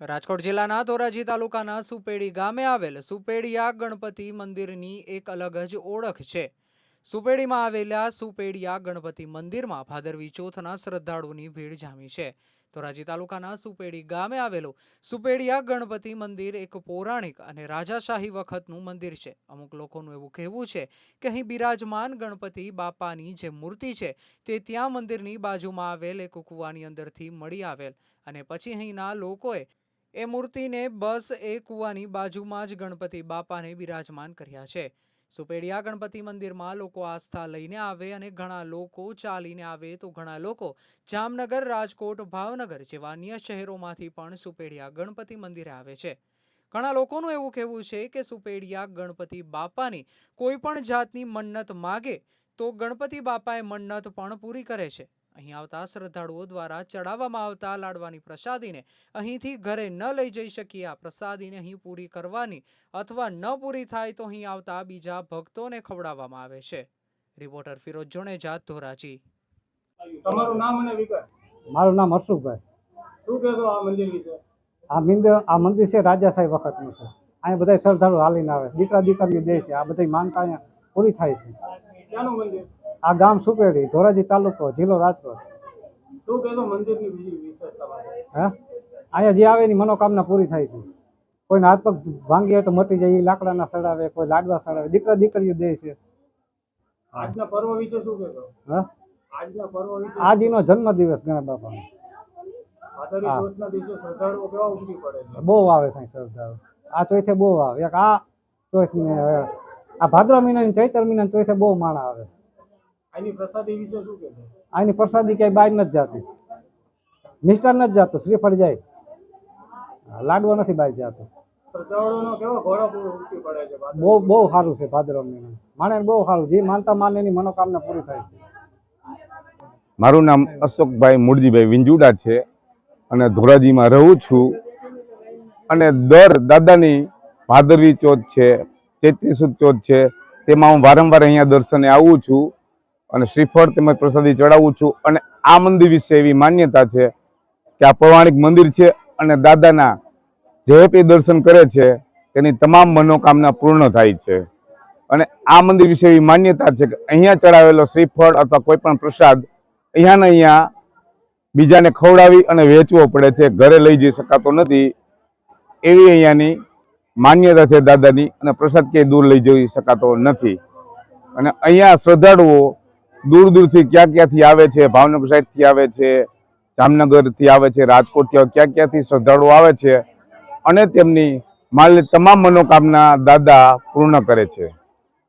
રાજકોટ જિલ્લાના ધોરાજી તાલુકાના સુપેડી ગામે આવેલ સુપેડિયા ગણપતિ મંદિરની એક અલગ જ ઓળખ છે. સુપેડીમાં આવેલા સુપેડિયા ગણપતિ મંદિરમાં ભાદરવી ચોથના શ્રદ્ધાળુઓની ભીડ જામી છે. ધોરાજી તાલુકાના સુપેડી ગામે આવેલું સુપેડિયા ગણપતિ મંદિર એક પૌરાણિક અને રાજાશાહી વખતનું મંદિર છે. અમુક લોકોનું એવું કહેવું છે કે અહીં બિરાજમાન ગણપતિ બાપાની જે મૂર્તિ છે તે ત્યાં મંદિરની બાજુમાં આવેલ એક કૂવાની અંદરથી મળી આવેલ અને પછી અહીંના લોકોએ એ મૂર્તિને બસ એ કૂવાની બાજુમાં જ ગણપતિ બાપાને બિરાજમાન કર્યા છે. સુપેડિયા ગણપતિ મંદિરમાં લોકો આસ્થા લઈને આવે અને ઘણા લોકો ચાલીને આવે તો ઘણા લોકો જામનગર, રાજકોટ, ભાવનગર જેવા અન્ય શહેરોમાંથી પણ સુપેડિયા ગણપતિ મંદિરે આવે છે. ઘણા લોકોનું એવું કહેવું છે કે સુપેડિયા ગણપતિ બાપાની કોઈ પણ જાતની મન્નત માગે તો ગણપતિ બાપાએ મન્નત પણ પૂરી કરે છે. અહીં આવતા શ્રદ્ધાળુઓ દ્વારા ચડાવવામાં આવતા લાડવાની પ્રસાદીને અહીંથી ઘરે ન લઈ જઈ શકીએ. આ પ્રસાદીને અહીં પૂરી કરવાની અથવા ન પૂરી થાય તો અહીં આવતા બીજા ભક્તોને ખવડાવવામાં આવે છે. રિપોર્ટર ફિરોજ જોણેજા ધોરાજી. તમારું નામ અને વિગત? મારું નામ હર્ષુભાઈ. શું કહેશો આ મંદિર વિશે? આ મંદિર આ મંદિર છે રાજાશાહી વખતનું છે. અહીંયા બધા શ્રદ્ધાળુ હાલીને આવે. દીકરા દીકરીઓ દે છે આ બધી માનતા અહીંયા પૂરી થાય છે. ક્યાંનું મંદિર? આ ગામ સુપેડી ધોરાજી તાલુકો જિલ્લો રાજકોટ. શું કહેશો મંદિરની બીજી વિશેષતા માટે અહીંયા જે આવે એની મનોકામના પૂરી થાય છે. કોઈને હાથ પગ ભાંગી હોય તો મટી જાય એ લાકડાના સડાવે કોઈ લાડવા સડાવે દીકરા દીકરીઓ દે છે. આજના પર્વ વિશે શું કહેશો? હા? આજના પર્વ વિશે આજ એનો જન્મદિવસ ગણેશ બાપાનો ભાદરવી હા. ચોથના દિવસે પડે છે? બહુ આવે સાંઈ શ્રદ્ધાળુ આ ચોથે બહુ આવે. એક આ ચોથ ને આ ભાદ્ર મહિનાની ચૈતર મહિનાની ચોથે બહુ માણા આવે છે. આની પ્રસાદી વિશે શું કહેશો આની પ્રસાદી ક્યાંય બહાર નથી જાતી. મિસ્ટર નથી જાતું શ્રીફળ જાય. લાડવો નથી બહાર જતો? બહુ બહુ સારું છે ભાદરવ મહિના માણે બહુ સારું જે માનતા માને એની મનોકામના પૂરી થાય છે. મારું નામ અશોકભાઈ મૂળજીભાઈ વિંજુડા છે અને ધોરાજીમાં રહું છું. અને દર દાદાની ભાદરવી ચોથ છે ચૈત્રી સુદ ચોથ છે તેમાં હું વારંવાર અહીંયા દર્શને આવું છું. અને શ્રીફળ તેમજ પ્રસાદી ચડાવું છું. અને આ મંદિર વિશે એવી માન્યતા છે કે આ પૌરાણિક મંદિર છે અને દાદાના જે પે દર્શન કરે છે, તેની તમામ મનોકામના પૂર્ણ થાય છે. અને આ મંદિર વિશે એવી માન્યતા છે કે અહીંયા ચડાવેલો શ્રીફળ અથવા કોઈ પણ પ્રસાદ અહીંયા ને અહીંયા બીજાને ખવડાવી અને વેચવો પડે છે, ઘરે લઈ જઈ શકાતો નથી. એવી અહીંયાની માન્યતા છે દાદાની અને પ્રસાદ ક્યાંય દૂર લઈ જઈ શકાતો નથી. અને અહીંયા શ્રદ્ધાળુઓ દૂર દૂરથી ક્યાં ક્યાંથી આવે છે? ભાવનગર સાઈડથી આવે છે, જામનગરથી આવે છે, રાજકોટથી આવે, ક્યાં ક્યાંથી શ્રદ્ધાળુઓ આવે છે? અને તેમની માલ, તમામ મનોકામના દાદા પૂર્ણ કરે છે.